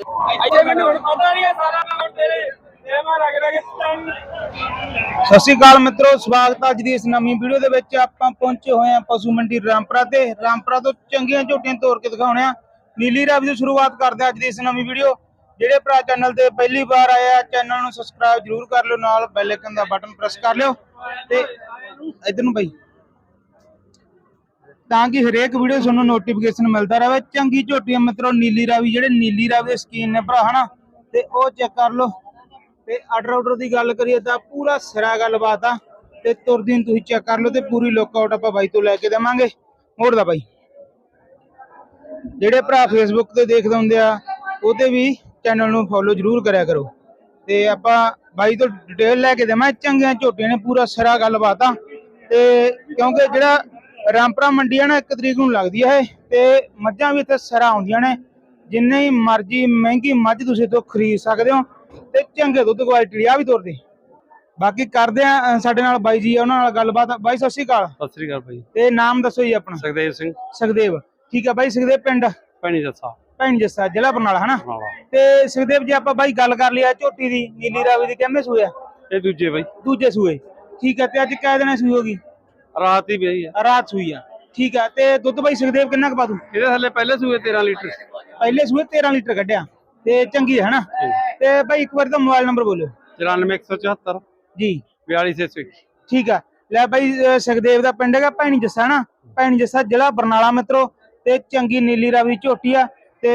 ਅਜੇ ਮੈਨੂੰ ਹੁਣ ਪਤਾ ਨਹੀਂ ਹੈ ਸਾਰਾ ਕੰਮ ਤੇਰੇ ਇਹ ਲੱਗ ਰਿਹਾ ਕਿ ਸਤਿ ਸ਼੍ਰੀ ਅਕਾਲ ਮਿੱਤਰੋ, ਸਵਾਗਤ ਹੈ ਅੱਜ ਦੀ ਇਸ ਨਵੀਂ ਵੀਡੀਓ ਦੇ ਵਿੱਚ ਆਪਾਂ ਪਹੁੰਚੇ ਹੋਏ ਹਾਂ ਪਸ਼ੂ ਮੰਡੀ ਰਾਮਪੁਰਾ ਤੇ। ਰਾਮਪੁਰਾ ਤੋਂ ਚੰਗੀਆਂ ਝੋਟੀਆਂ ਤੋੜ ਕੇ ਦਿਖਾਉਣੇ ਆ। ਨੀਲੀ ਰਾਵੀ ਦੀ ਸ਼ੁਰੂਆਤ ਕਰਦੇ ਹਾਂ ਅੱਜ ਦੀ ਇਸ ਨਵੀਂ ਵੀਡੀਓ। ਜਿਹੜੇ ਭਰਾ ਚੈਨਲ ਤੇ ਪਹਿਲੀ ਵਾਰ ਆਏ ਚੈਨਲ ਨੂੰ ਸਬਸਕ੍ਰਾਈਬ ਜਰੂਰ ਕਰ ਲਿਓ, ਨਾਲ ਬੈਲ ਆਈਕਨ ਦਾ ਬਟਨ ਪ੍ਰੈਸ ਕਰ ਲਿਓ। ਤੇ ਇਧਰ ਨੂੰ ਬਾਈ। ਤਾਂ ਕਿ ਹਰੇਕ ਵੀਡੀਓ ਤੁਹਾਨੂੰ ਨੋਟੀਫਿਕੇਸ਼ਨ ਮਿਲਦਾ ਰਹੇ। ਚੰਗੀ ਝੋਟੀਆਂ ਮਿੱਤਰੋ, ਨੀਲੀ ਰਾਵੀ, ਜਿਹੜੇ ਨੀਲੀ ਰਾਵੀ ਦੇ ਸਕੀਨ ਨੇ ਭਰਾ, ਹਨਾ? ਤੇ ਉਹ ਚੈੱਕ ਕਰ ਲਓ। ਤੇ ਆਰਡਰ ਆਰਡਰ ਦੀ ਗੱਲ ਕਰੀਏ ਤਾਂ ਪੂਰਾ ਸਿਰਾ ਗੱਲਬਾਤ ਆ। ਤੇ ਤੁਰਦੀ ਨੂੰ ਤੁਸੀਂ ਚੈੱਕ ਕਰ ਲਓ ਤੇ ਪੂਰੀ ਲੁੱਕ-ਆਊਟ ਆਪਾਂ ਬਾਈ ਤੋਂ ਲੈ ਕੇ ਦੇਵਾਂਗੇ। ਮੋੜਦਾ ਬਾਈ। ਜਿਹੜੇ ਭਰਾ ਫੇਸਬੁੱਕ ਤੇ ਦੇਖਦੇ ਹੁੰਦੇ ਆ, ਉਹਦੇ ਵੀ ਚੈਨਲ ਨੂੰ ਫੋਲੋ ਜਰੂਰ ਕਰਿਆ ਕਰੋ। ਤੇ ਆਪਾਂ ਬਾਈ ਤੋਂ ਡਿਟੇਲ ਲੈ ਕੇ ਦੇਵਾਂ। ਚੰਗੀਆਂ ਝੋਟੀਆਂ ਨੇ, ਪੂਰਾ ਸਿਰਾ ਗੱਲਬਾਤ ਆ। ਤੇ ਕਿਉਂਕਿ ਜਿਹੜਾ ਰਾਮਪੁਰਾ ਮੰਡੀ ਨਾ ਇੱਕ ਤਰੀਕ ਨੂੰ ਲੱਗਦੀ ਇਹ ਤੇ ਮੱਝਾਂ ਵੀ ਇੱਥੇ ਸਿਰਾ ਆਉਂਦੀਆਂ ਨੇ। ਜਿੰਨੇ ਹੀ ਮਰਜ਼ੀ ਮਹਿੰਗੀ ਮੱਝ ਤੁਸੀਂ ਇੱਥੋਂ ਖਰੀਦ ਸਕਦੇ ਹੋ ਤੇ ਚੰਗੇ ਦੁੱਧ ਕੁਆਲਿਟੀ ਆ ਵੀ ਤੁਰਦੀ। ਬਾਕੀ ਕਰਦੇ ਆ ਸਾਡੇ ਨਾਲ ਬਾਈ ਜੀ ਉਹਨਾਂ ਨਾਲ ਗੱਲਬਾਤ। ਬਾਈ ਸਤਿ ਸ਼੍ਰੀ ਅਕਾਲ। ਸਤਿ ਸ੍ਰੀ ਅਕਾਲ ਭਾਈ ਤੇ ਨਾਮ ਦੱਸੋ ਜੀ ਆਪਣਾ। ਸੁਖਦੇਵ ਸਿੰਘ। ਸੁਖਦੇਵ। ਠੀਕ ਆ ਬਾਈ ਸੁਖਦੇਵ ਪਿੰਡ? ਭੈਣੀ ਜੱਸਾ। ਭੈਣ ਜੱਸਾ ਜ਼ਿਲ੍ਹਾ ਬਰਨਾਲਾ ਹਨਾ? ਤੇ ਸੁਖਦੇਵ ਜੀ ਆਪਾਂ ਬਾਈ ਗੱਲ ਕਰ ਲਿਆ ਝੋਟੀ ਦੀ ਨੀਲੀ ਰਾਵੀ ਦੀ ਕਿੰਨੇ ਸੂਏ ਆ? ਇਹ ਦੂਜੇ ਭਾਈ ਦੂਜੇ ਸੂਏ। ਠੀਕ ਆ ਤੇ ਅੱਜ ਕਿਹ ਦਿਨੇ ਸੂਈ ਹੋਗੀ ਰਾਤ ਹੀ ਪਈ ਆ। ਰਾਤ ਸੂਈ ਆ। ਠੀਕ ਆ ਤੇ ਦੁੱਧ ਬਾਈ ਸੁਖਦੇਵ ਕਿੰਨਾ ਕੁ ਪਾ ਦੂ? ਇਹਦੇ ਥੱਲੇ ਪਹਿਲੇ ਸੂਏ 13 ਲੀਟਰ। ਪਹਿਲੇ ਸੂਏ 13 ਲੀਟਰ ਕੱਢਿਆ। ਤੇ ਚੰਗੀ ਹੈ ਹਨਾ? ਤੇ ਬਾਈ ਇੱਕ ਵਾਰ ਤਾਂ ਮੋਬਾਈਲ ਨੰਬਰ ਬੋਲਿਓ। 94174 ਜੀ। 42621 ਠੀਕ ਆ। ਲੈ ਬਾਈ ਸੁਖਦੇਵ ਦਾ ਪਿੰਡ ਹੈਗਾ ਭੈਣੀ ਜੱਸਾ ਨਾ ਭੈਣੀ ਜੱਸਾ ਜ਼ਿਲ੍ਹਾ ਬਰਨਾਲਾ ਮਿੱਤਰੋ। ਤੇ ਚੰਗੀ ਨੀਲੀ ਰਾਵੀ ਝੋਟੀ ਆ। ਤੇ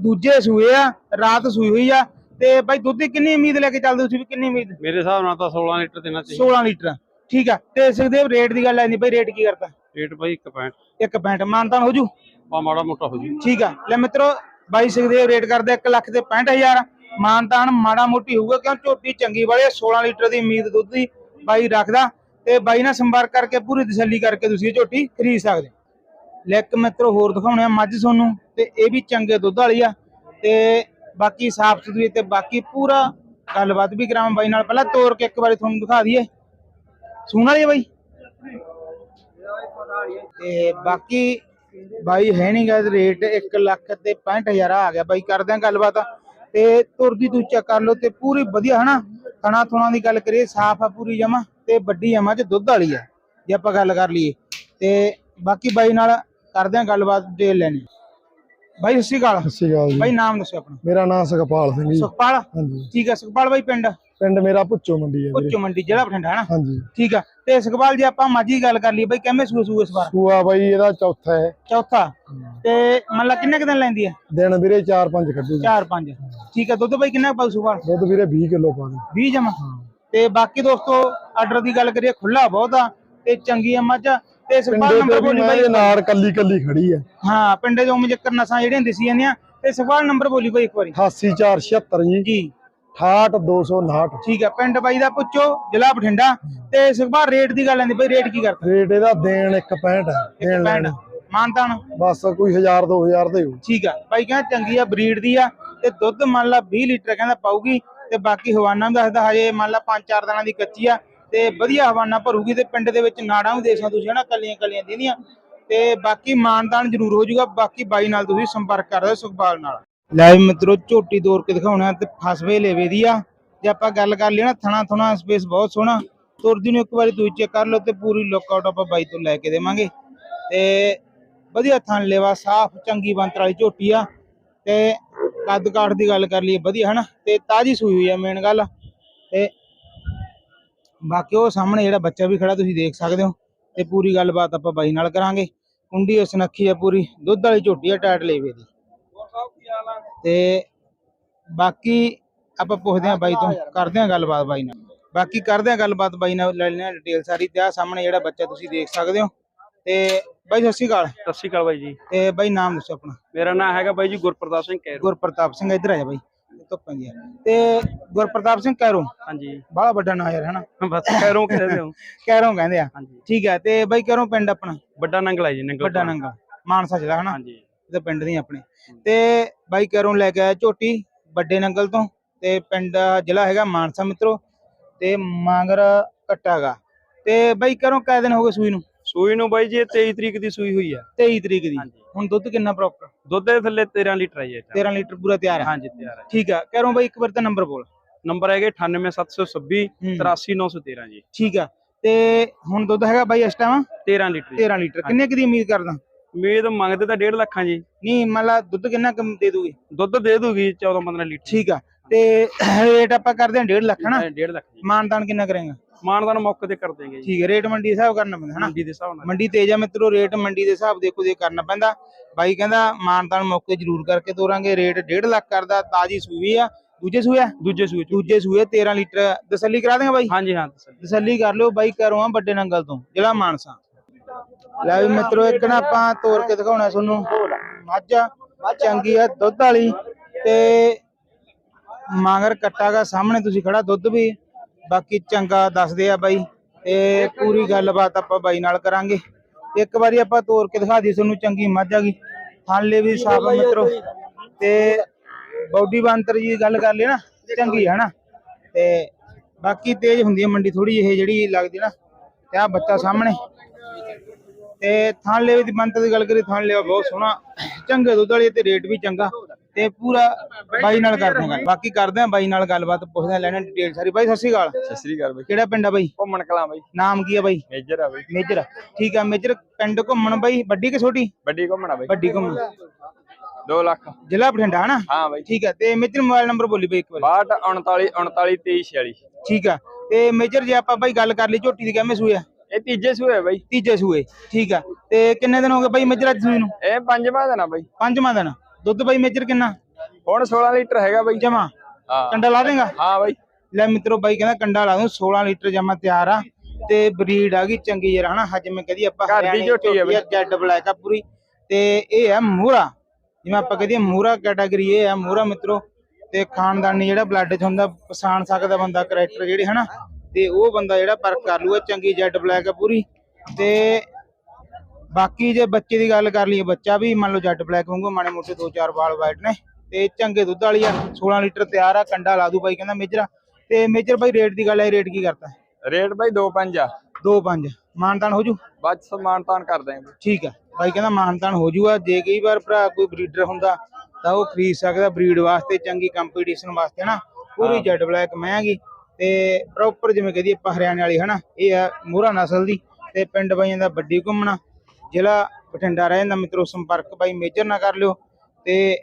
ਦੂਜੇ ਸੂਏ ਆ ਰਾਤ ਸੂਈ ਹੋਈ ਆ। ਤੇ ਬਾਈ ਦੁੱਧ ਦੀ ਕਿੰਨੀ ਉਮੀਦ ਲੈ ਕੇ ਚੱਲਦੇ ਤੁਸੀਂ ਕਿੰਨੀ ਉਮੀਦ? ਮੇਰੇ ਹਿਸਾਬ ਨਾਲ ਤਾਂ 16 ਲੀਟਰ ਦੇਣਾ ਚਾਹੀਦਾ। 16 ਲੀਟਰ। ਠੀਕ ਆ ਤੇ ਸੁਖਦੇਵ ਰੇਟ ਦੀ ਗੱਲ ਆਂਦੀ ਬਾਈ ਰੇਟ ਕੀ ਕਰਤਾ ਰੇਟ ਭਾਈ 1 ਪੈਂਟ ਇੱਕ ਪੈਂਟ ਮਾਨਤਾਨ ਹੋ ਜੂ ਆ ਮਾੜਾ ਮੋਟਾ ਹੋ ਜੀ ਠੀਕ ਆ ਲੈ ਮਿੱਤਰੋ ਬਾਈ ਸੁਖਦੇਵ ਰੇਟ ਕਰਦੇ 1 ਲੱਖ ਤੇ 65000 ਮਾਨਤਾਨ ਮਾੜਾ ਮੋਟੀ ਹੋਊਗਾ ਕਿਉਂ ਝੋਟੀ ਚੰਗੀ ਵਾਲੇ 16 ਲੀਟਰ ਦੀ ਉਮੀਦ ਦੁੱਧ ਦੀ ਬਾਈ ਰੱਖਦਾ। ਤੇ ਬਾਈ ਨਾਲ ਸੰਪਰਕ ਕਰਕੇ ਪੂਰੀ ਤਸੱਲੀ ਕਰਕੇ ਤੁਸੀਂ ਇਹ ਝੋਟੀ ਖਰੀਦ ਸਕਦੇ ਲੈ ਇੱਕ ਮਿੱਤਰੋ ਹੋਰ ਦਿਖਾਉਣੇ ਆ ਮੱਝ ਤੁਹਾਨੂੰ ਤੇ ਇਹ ਵੀ ਚੰਗੇ ਦੁੱਧ ਵਾਲੀ ਆ। ਤੇ ਬਾਕੀ ਸਾਫ਼ ਸੁਥਰੀ ਤੇ ਬਾਕੀ ਪੂਰਾ ਗੱਲਬਾਤ ਵੀ ਕਰਾਵਾਂ ਬਾਈ ਨਾਲ। ਪਹਿਲਾਂ ਤੋੜ ਕੇ ਇੱਕ ਵਾਰੀ ਤੁਹਾਨੂੰ ਦਿਖਾ ਦਈਏ। ਸੂਣ ਵਾਲੀ ਆ ਬਾਈ? ਤੇ ਬਾਕੀ ਬਾਈ ਹੈ ਨਹੀਂ ਗਾ ਰੇਟ 1 ਲੱਖ ਤੇ 65000 ਆ ਗਿਆ ਬਾਈ ਕਰਦੇ ਆ ਗੱਲਬਾਤ। ਤੇ ਤੁਰਦੀ ਤੂੰ ਚੈੱਕ ਕਰ ਲਓ ਤੇ ਪੂਰੀ ਵਧੀਆ ਹਨਾ ਥਣਾ ਥੁਣਾ ਦੀ ਗੱਲ ਕਰੀਏ ਸਾਫ਼ ਆ ਪੂਰੀ ਜਮਾ ਤੇ ਵੱਡੀ ਜਮਾ ਚ ਦੁੱਧ ਵਾਲੀ ਆ ਜੇ ਆਪਾਂ ਗੱਲ ਕਰ ਲਈਏ। ਤੇ ਬਾਕੀ ਬਾਈ ਨਾਲ ਕਰਦੇ ਆ ਗੱਲਬਾਤ ਦੇ ਲੈਣੀ। ਬਾਈ ਸਤਿ ਸ਼੍ਰੀ ਅਕਾਲ। ਸਤਿ ਸ਼੍ਰੀ ਅਕਾਲ ਜੀ। ਬਾਈ ਨਾਮ ਦੱਸੋ ਆਪਣਾ। ਮੇਰਾ ਨਾਮ ਸੁਖਪਾਲ ਸਿੰਘ ਜੀ। ਸੁਖਪਾਲ? ਹਾਂਜੀ। ਠੀਕ ਹੈ ਸੁਖਪਾਲ ਬਾਈ ਪਿੰਡ? ਪਿੰਡ ਮੇਰਾ ਭੁੱਚੋ ਮੰਡੀ ਹੈ ਵੀਰੇ। ਉੱਚੋ ਮੰਡੀ ਜ਼ਿਲ੍ਹਾ ਬਠਿੰਡਾ ਹਨਾ ਹਾਂਜੀ। ਠੀਕ ਆ। ਤੇ ਸੁਖਪਾਲ ਜੇ ਆਪਾਂ ਮਾਝੀ ਗੱਲ ਕਰ ਲਈਏ ਬਾਈ ਕਿਵੇਂ ਸੂਏ ਸੂਏ ਇਸ ਵਾਰ? ਸੂਆ ਬਾਈ ਇਹਦਾ ਚੌਥਾ ਹੈ। ਚੌਥਾ। ਤੇ ਮੰਨ ਲਾ ਕਿੰਨੇ ਕੁ ਦਿਨ ਲੈਂਦੀ ਹੈ? ਦਿਨ ਵੀਰੇ 4-5 ਕੱਢੂ। ਜੀ 4 5 ਠੀਕ ਹੈ ਦੁੱਧ ਬਾਈ ਕਿੰਨਾ ਕੁ ਪਾਉ ਸੁਖਪਾਲ ਦੁੱਧ ਵੀਰੇ 20 ਕਿਲੋ ਪਾ ਦੇ 20 ਜਮਾ? ਤੇ ਬਾਕੀ ਦੋਸਤੋ ਆਰਡਰ ਦੀ ਗੱਲ ਕਰੀਏ ਖੁੱਲਾ ਬਹੁਤ ਆ ਤੇ ਚੰਗੀ ਆ ਮੱਝ। ਆ। ਤੇ ਸੁਖਪਾਲ ਪਿੰਡੇ ਨੰਬਰ ਤੇ ਵੀ ਬੋਲੀ ਮੈਂ ਬਾਈ। ਨਾਲ ਕੱਲੀ ਕੱਲੀ ਖੜੀ ਹੈ। ਹਾਂ ਪਿੰਡੇ ਤੋਂ ਮੁਜੱਕਰ ਨਸਾਂ ਜਿਹੜੀਆਂ ਦਿਸੀ ਜਾਂਦੀਆਂ। ਤੇ ਸੁਖਪਾਲ ਨੰਬਰ ਬੋਲੀ ਬਾਈ ਇੱਕ ਵਾਰੀ। 88476 ਜੀ। ਜੀ। 68259 ਠੀਕ ਹੈ ਪਿੰਡ ਬਾਈ ਦਾ ਪੁੱਛੋ ਜ਼ਿਲ੍ਹਾ ਬਠਿੰਡਾ ਤੇ ਸੁਖਪਾਲ ਰੇਟ ਦੀ ਗੱਲ ਆਂਦੀ ਬਾਈ ਰੇਟ ਕੀ ਕਰਦਾ? ਰੇਟ ਇਹਦਾ ਦੇਣ 165 ਹੈ ਦੇਣ ਲੈਣ। ਮਾਨਤਾਨ ਬਸ ਕੋਈ 1000 2000 ਦੇ ਹੋਊ। ਠੀਕ ਆ ਬਾਈ ਕਹਿੰਦਾ ਚੰਗੀ ਆ ਬਰੀਡ ਦੀ ਆ ਤੇ ਦੁੱਧ ਮੰਨ ਲਾ 20 ਲੀਟਰ ਕਹਿੰਦਾ ਪਾਊਗੀ ਤੇ ਬਾਕੀ ਹਵਾਨਾ ਵੀ ਦੱਸਦਾ ਹਜੇ ਮੰਨ ਲਾ 5-4 ਦਿਨਾਂ ਦੀ ਕੱਚੀ ਆ ਤੇ ਵਧੀਆ ਹਵਾਨਾ ਭਰੂਗੀ ਤੇ ਪਿੰਡ ਦੇ ਵਿੱਚ ਨਾੜਾਂ ਵੀ ਦੇਸਾਂ ਤੁਸੀਂ ਹਨਾ ਕੱਲੀਆਂ ਕੱਲੀਆਂ ਦੀਦੀਆਂ। ਤੇ ਬਾਕੀ ਮਾਨਦਾਨ ਜ਼ਰੂਰ ਹੋ ਜਾਊਗਾ ਬਾਕੀ ਬਾਈ ਨਾਲ ਤੁਸੀਂ ਸੰਪਰਕ ਕਰ ਰਹੇ ਸੁਖਪਾਲ ਨਾਲ। ਲੈ ਵੀ ਮਿੱਤਰੋ, ਝੋਟੀ ਤੋੜ ਕੇ ਦਿਖਾਉਣਾ ਤੇ ਫਸਵੇ ਲੇਵੇ ਦੀ ਆ। ਜੇ ਆਪਾਂ ਗੱਲ ਕਰ ਲਈ ਨਾ, ਥਣਾ ਥਣਾ ਸਪੇਸ ਬਹੁਤ ਸੋਹਣਾ। ਤੁਰਦੀ ਨੂੰ ਇੱਕ ਵਾਰੀ ਤੁਸੀਂ ਚੈੱਕ ਕਰ ਲਓ ਤੇ ਪੂਰੀ ਲੁੱਕ-ਆਊਟ ਆਪਾਂ ਬਾਈ ਤੋਂ ਲੈ ਕੇ ਦੇਵਾਂਗੇ। ਤੇ ਵਧੀਆ ਥਣ ਲੇਵਾ, ਸਾਫ਼, ਚੰਗੀ ਬੰਤਰ ਵਾਲੀ ਝੋਟੀ ਆ। ਤੇ ਕੱਦ ਕਾਠ ਦੀ ਗੱਲ ਕਰ ਲਈਏ, ਵਧੀਆ, ਹਨਾ? ਤੇ ਤਾਜੀ ਸੂਈ ਹੋਈ ਆ ਮੇਨ ਗੱਲ। ਤੇ ਬਾਕੀ ਉਹ ਸਾਹਮਣੇ ਜਿਹੜਾ ਬੱਚਾ ਵੀ ਖੜਾ, ਤੁਸੀਂ ਦੇਖ ਸਕਦੇ ਹੋ। ਤੇ ਪੂਰੀ ਗੱਲਬਾਤ ਆਪਾਂ ਬਾਈ ਨਾਲ ਕਰਾਂਗੇ। ਕੁੰਡੀ ਸੁਨੱਖੀ ਆ ਪੂਰੀ। ਦੁੱਧ ਵਾਲੀ ਝੋਟੀ ਆ, ਟਾਇਟ ਲੇਵੇ ਦੀ। ਤੇ ਬਾਕੀ ਆਪਾਂ ਪੁੱਛਦੇ ਆ ਬਾਈ ਤੋਂ ਕਰਦੇ ਆ ਗੱਲਬਾਤ ਬਾਈ ਨਾਲ। ਬਾਕੀ ਕਰਦੇ ਆ ਗੱਲਬਾਤ ਬਾਈ ਨਾਲ ਲੈ ਲੈਣੇ ਆ ਡਿਟੇਲ ਸਾਰੀ। ਤੇ ਆ ਸਾਹਮਣੇ ਜਿਹੜਾ ਬੱਚਾ ਤੁਸੀਂ ਦੇਖ ਸਕਦੇ ਹੋ। ਤੇ ਬਾਈ ਸਤਿ ਸ਼੍ਰੀ ਅਕਾਲ। ਸਤਿ ਸ੍ਰੀ ਅਕਾਲ ਬਾਈ ਜੀ। ਤੇ ਬਾਈ ਨਾਮ ਦੱਸੋ ਆਪਣਾ। ਮੇਰਾ ਨਾਮ ਹੈਗਾ ਬਾਈ ਜੀ ਗੁਰਪ੍ਰਤਾਪ ਸਿੰਘ ਕੈਰੋ। ਗੁਰਪ੍ਰਤਾਪ ਸਿੰਘ ਇੱਧਰ ਆ ਜਾ ਬਾਈ। ਧੁੱਪ ਆ। ਤੇ ਗੁਰਪ੍ਰਤਾਪ ਸਿੰਘ ਕੈਰੋਂ। ਹਾਂਜੀ। ਬੜਾ ਵੱਡਾ ਨਾਂ ਯਾਰ ਹਨਾ? ਬਸ ਕੈਰੋ ਕਹਿੰਦੇ ਹੋ। ਕੈਰੋਂ ਕਹਿੰਦੇ ਆ। ਹਾਂਜੀ। ਠੀਕ ਹੈ ਤੇ ਬਾਈ ਕੈਰੋਂ ਪਿੰਡ ਆਪਣਾ? ਵੱਡਾ ਨੰਗਲ ਜੀ ਨੰਗਲ ਵੱਡਾ ਨੰਗਾ ਮਾਨਸਾ ਜ਼ਿਲ੍ਹਾ ਹਨਾ? ਹਾਂਜੀ। ਤੇ ਪਿੰਡ ਦੀ ਆਪਣੇ। ਤੇ ਬਾਈ ਕੈਰੋਂ ਲੈ ਕੇ ਆਇਆ ਝੋਟੀ ਵੱਡੇ ਨੰਗਲ ਤੋਂ ਤੇ ਪਿੰਡ ਜ਼ਿਲ੍ਹਾ ਹੈਗਾ ਮਾਨਸਾ ਮਿੱਤਰੋ ਤੇ ਮਾਂਗਰ ਕੱਟਾਗਾ ਤੇ ਬਾਈ ਕੈਰੋਂ ਕਾਇ ਦਿਨ ਹੋ ਗਏ ਸੂਈ ਨੂੰ? ਸੂਈ ਨੂੰ ਬਾਈ ਜੀ ਇਹ 23 ਤਰੀਕ ਦੀ ਸੂਈ ਹੋਈ ਆ। 23 ਤਰੀਕ ਦੀ। ਹੁਣ ਦੁੱਧ ਕਿੰਨਾ ਪ੍ਰੋਪਰ ਦੁੱਧ ਦੇ ਥੱਲੇ 13 ਲੀਟਰ ਹੈ ਜੀ ਇਹ 'ਚ। 13 ਲੀਟਰ ਪੂਰਾ ਤਿਆਰ ਹੈ ਹਾਂਜੀ ਤਿਆਰ ਹੈ ਠੀਕ ਆ। ਕਰੋ ਬਾਈ ਇੱਕ ਵਾਰ ਤਾਂ ਨੰਬਰ ਬੋਲ। ਨੰਬਰ ਹੈਗੇ 98726 ਹੂੰ। 83913 ਜੀ। ਠੀਕ ਆ। ਤੇ ਹੁਣ ਦੁੱਧ ਹੈਗਾ ਬਾਈ ਇਸ ਟਾਈਮ 13 ਲੀਟਰ ਜੀ। 13 ਲੀਟਰ। ਕਿੰਨੇ ਕੁ ਦੀ ਉਮੀਦ ਕਰਦਾ? ਉਮੀਦ ਮੰਗਦੇ ਤਾਂ 1.5 ਲੱਖਾਂ ਜੀ। ਨਹੀਂ ਮੰਨ ਲਾ ਦੁੱਧ ਕਿੰਨਾ ਕੁ ਦੇ ਦੂਗੀ? ਦੁੱਧ ਦੇ ਦੂਗੀ 14 15 ਲੀਟਰ ਠੀਕ ਆ ਤੇ ਰੇਟ ਆਪਾਂ ਕਰਦੇ ਹਾਂ 1.5 ਲੱਖ ਹਨਾ? 1.5 ਲੱਖ ਜੀ। ਮਾਨਦਾਨ ਕਿੰਨਾ ਕਰੇਗਾ? ਮਾਨਦਾਨ ਮੌਕੇ ਤੇ ਕਰ ਦੇਂਗੇ ਜੀ। ਠੀਕ ਹੈ ਰੇਟ ਮੰਡੀ ਦੇ ਹਿਸਾਬ ਕਰਨਾ ਪੈਂਦਾ ਹਨਾ? ਮੰਡੀ ਦੇ ਹਿਸਾਬ ਨਾਲ। ਮੰਡੀ ਤੇਜ ਆ ਮਿੱਤਰੋ ਰੇਟ ਮੰਡੀ ਦੇ ਹਿਸਾਬ ਦੇਖੋ ਦੇ ਕਰਨਾ ਪੈਂਦਾ। ਬਾਈ ਕਹਿੰਦਾ ਮਾਨਦਾਨ ਮੌਕੇ ਜ਼ਰੂਰ ਕਰਕੇ ਤੋਰਾਂਗੇ ਰੇਟ 1.5 ਲੱਖ ਕਰਦਾ ਤਾਜੀ ਸੂਈ ਆ। ਦੂਜੇ ਸੂਏ ਆ? ਦੂਜੇ ਸੂਏ ਦੂਜੇ ਸੂਏ 13 ਲੀਟਰ। ਤਸੱਲੀ ਕਰਾ ਦੇਗਾ ਬਾਈ? ਹਾਂਜੀ ਹਾਂ ਤਸੱਲੀ। ਕਰ ਲਿਓ ਬਾਈ ਕਰੋ ਆ ਵੱਡੇ ਨੰਗਲ ਤੋਂ ਜ਼ਿਲ੍ਹਾ ਮਾਨਸਾ। ਲੈ ਵੀ ਮਿੱਤਰੋ, ਇੱਕ ਨਾ ਆਪਾਂ ਤੋਰ ਕੇ ਦਿਖਾਉਣਾ ਤੁਹਾਨੂੰ। ਮੱਝ ਚੰਗੀ ਆ, ਦੁੱਧ ਵਾਲੀ। ਤੇ ਮਾਂਗਰ ਕੱਟਾਗਾ ਸਾਹਮਣੇ, ਤੁਸੀਂ ਖੜਾ, ਦੁੱਧ ਵੀ। ਬਾਕੀ ਚੰਗਾ ਦੱਸਦੇ ਆ ਬਾਈ। ਤੇ ਪੂਰੀ ਗੱਲਬਾਤ ਆਪਾਂ ਬਾਈ ਨਾਲ ਕਰਾਂਗੇ। ਇੱਕ ਵਾਰੀ ਆਪਾਂ ਤੋਰ ਕੇ ਦਿਖਾ ਦਈਏ ਤੁਹਾਨੂੰ, ਚੰਗੀ ਮੱਝ ਆ ਗਈ। ਥਾਲੇ ਵੀ ਸਾਫ਼ ਆ ਮਿੱਤਰੋ। ਤੇ ਬੌਡੀ ਬੰਤਰ ਜੀ ਗੱਲ ਕਰ ਲਈ ਨਾ, ਚੰਗੀ ਹੈ ਨਾ ਤੇ ਬਾਕੀ ਤੇਜ਼ ਹੁੰਦੀ ਹੈ ਮੰਡੀ ਥੋੜੀ ਇਹ ਜਿਹੜੀ ਲੱਗਦੀ ਨਾ, ਤੇ ਆ ਬੱਚਾ ਸਾਹਮਣੇ। ਤੇ ਥਾਂ ਲੈਵੇ ਦੀ ਬੰਤ ਦੀ ਗੱਲ ਕਰੀ ਥਾਂ ਲੈਵਾ ਬਹੁਤ ਸੋਹਣਾ। ਚੰਗੇ ਦੁੱਧ ਵਾਲੀ ਤੇ ਰੇਟ ਵੀ ਚੰਗਾ। ਤੇ ਪੂਰਾ ਬਾਈ ਨਾਲ ਕਰਦੇ ਹਾਂ ਗੱਲ। ਬਾਕੀ ਕਰਦੇ ਹਾਂ ਬਾਈ ਨਾਲ ਗੱਲਬਾਤ ਪੁੱਛਦੇ ਹਾਂ ਲੈਣਾ ਡਿਟੇਲ ਸਾਰੀ। ਬਾਈ ਸਤਿ ਸ਼੍ਰੀ ਅਕਾਲ। ਸਤਿ ਸ੍ਰੀ ਅਕਾਲ ਬਾਈ। ਕਿਹੜਾ ਪਿੰਡ ਆ ਬਾਈ? ਘੁੰਮਣ ਕਲਾਂ ਬਾਈ। ਨਾਮ ਕੀ ਆ ਬਾਈ? ਮੇਜਰ ਆ ਬਾਈ। ਮੇਜਰ ਠੀਕ ਆ ਮੇਜਰ ਪਿੰਡ ਘੁੰਮਣ ਬਾਈ ਵੱਡੀ ਕਿ ਛੋਟੀ? ਵੱਡੀ ਘੁੰਮਣਾ ਬਾਈ। ਵੱਡੀ ਘੁੰਮਣ। 2 ਲੱਖ। ਜ਼ਿਲ੍ਹਾ ਬਠਿੰਡਾ ਹਨਾ? ਹਾਂ ਬਾਈ। ਠੀਕ ਆ ਤੇ ਮੇਜਰ ਮੋਬਾਈਲ ਨੰਬਰ ਬੋਲੀ ਬਾਈ ਇੱਕ ਵਾਰੀ। 62 39 39 23 46 ਠੀਕ ਆ ਤੇ ਮੇਜਰ ਜੇ ਆਪਾਂ ਬਾਈ ਗੱਲ ਕਰ ਲਈ ਝੋਟੀ ਦੀ ਕਿਵੇਂ ਸੂਏ ਆ? ਇਹ ਤੀਜੇ ਸੂਏ ਬਾਈ। ਤੀਜੇ ਸੂਏ ਠੀਕ ਆ। ਤੇ ਕਿੰਨੇ ਦਿਨ ਹੋ ਗਏ ਬਾਈ ਮੇਜਰ ਅੱਜ ਸੂਈ ਨੂੰ? ਇਹ ਪੰਜਵਾਂ ਦਿਨ ਆ ਬਾਈ। ਪੰਜਵਾਂ ਦਿਨ। ਦੁੱਧ ਬਾਈ ਮੇਜਰ ਕਿੰਨਾ? ਹੁਣ 16 ਲੀਟਰ ਹੈਗਾ ਬਾਈ। ਜਮਾ। ਹਾਂ। ਕੰਡਾ ਲਾ ਦੇਗਾ? ਹਾਂ ਬਾਈ। ਲੈ ਮਿੱਤਰੋ ਬਾਈ ਕਹਿੰਦਾ ਕੰਡਾ ਲਾ ਦੂੰ 16 ਲੀਟਰ ਜਮਾ ਤਿਆਰ ਆ। ਤੇ ਬਰੀਡ ਆ ਗਈ ਚੰਗੀ ਯਾਰ ਹਨਾ? ਹਜੇ ਮੈਂ ਕਹਦੀ ਆਪਾਂ ਘਰ ਦੀ ਝੋਟੀ ਆ ਬਈ। ਜੈਡ ਬਲੈਕ ਆ ਪੂਰੀ। ਤੇ ਇਹ ਆ ਮੂਰਾ ਜਿਵੇਂ ਆਪਾਂ ਕਹਦੇ ਮੂਰਾ ਕੈਟਾਗਰੀ ਇਹ ਆ ਮੂਰਾ ਮਿੱਤਰੋ। ਤੇ ਖਾਨਦਾਨੀ ਜਿਹੜਾ ਬਲੱਡ ਚ ਹੁੰਦਾ ਪਛਾਣ ਸਕਦਾ ਬੰਦਾ ਕਰੈਕਟਰ ਜਿਹੜੇ ਹਨਾ? ਤੇ ਉਹ ਬੰਦਾ ਜਿਹੜਾ ਪਰਖ ਕਰ ਲੂਗਾ ਚੰਗੀ ਜੈਡ ਬਲੈਕ ਆ ਪੂਰੀ। ਤੇ ਬਾਕੀ ਜੇ ਬੱਚੇ ਦੀ ਗੱਲ ਕਰ ਲਈਏ ਬੱਚਾ ਵੀ ਮੰਨ ਲਓ ਜੈਡ ਬਲੈਕ ਵਾਂਗੂ ਮਾੜੇ ਮੋਟੇ ਦੋ ਚਾਰ ਵਾਲ ਵਾਈਟ ਨੇ ਤੇ ਚੰਗੇ ਦੁੱਧ ਵਾਲੀ ਆ 16 ਲੀਟਰ ਤਿਆਰ ਆ ਕੰਡਾ ਲਾ ਦੂ ਬਾਈ ਕਹਿੰਦਾ ਮੇਜਰਾ। ਤੇ ਮੇਜਰ ਬਾਈ ਰੇਟ ਦੀ ਗੱਲ ਹੈ ਰੇਟ ਕੀ ਕਰਤਾ ਰੇਟ ਬਾਈ 2.5 ਆ। 2.5 ਮਾਨਤਾਨ ਹੋ ਜੂ? ਬਾਅਦ 'ਚ ਸਮਾਨ ਤਾਨ ਕਰ ਦਾਂਗੇ ਠੀਕ ਆ। ਬਾਈ ਕਹਿੰਦਾ ਮਾਨਤਾਨ ਹੋ ਜੂਗਾ। ਜੇ ਕਈ ਵਾਰ ਭਰਾ ਕੋਈ ਬਰੀਡਰ ਹੁੰਦਾ ਤਾਂ ਉਹ ਖਰੀਦ ਸਕਦਾ ਬਰੀਡ ਵਾਸਤੇ ਚੰਗੀ ਕੰਪੀਟੀਸ਼ਨ ਵਾਸਤੇ ਹਨਾ? ਪੂਰੀ ਜੈਡ ਬਲੈਕ ਮਹਿੰਗੀ ਤੇ ਪ੍ਰੋਪਰ ਜਿਵੇਂ ਕਹਦੀ ਆਪਾਂ ਹਰਿਆਣੇ ਵਾਲੀ ਹਨਾ? ਇਹ ਆ ਮੋਹਰਾ ਨਸਲ ਦੀ ਤੇ ਪਿੰਡ ਬਾਈਆਂ ਦਾ ਵੱਡੀ ਘੁੰਮਣਾ ਜ਼ਿਲ੍ਹਾ ਬਠਿੰਡਾ ਰਹਿ ਜਾਂਦਾ ਮਿੱਤਰੋ ਸੰਪਰਕ ਬਾਈ ਮੇਜਰ ਨਾਲ ਕਰ ਲਿਓ ਤੇ